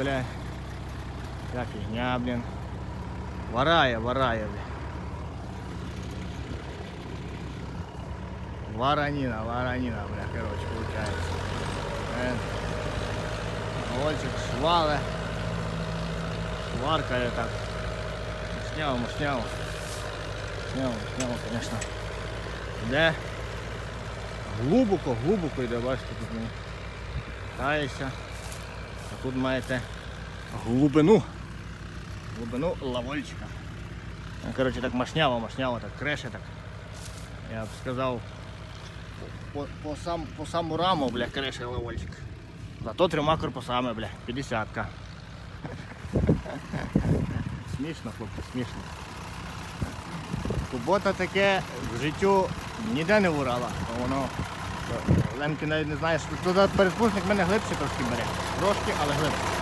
Бля. Як фігня, блін. Варає, варає, бля. Вараніна, вараніна, бля, короче, получається. Е, Ольчик швале. Шваркає так. Сняв, сняв. Сняв, сняв, конечно. Йде. Глибоко, глибоко йде, бачите, тут не кається. А тут маєте глибину. Глибину лавольчика. Ну, Коротше, так машняво, машняво, так креше так. Я б сказав, по, по, сам, по саму раму, бля, креше лавольчик. Зато трьома корпусами, бля, 50-ка. Смішно, хлопці, смішно. Кубота таке в життю ніде не урала, то воно Лемки навіть не знаєш. Туди передпушник мене глибше трошки бере. Трошки, але глибше.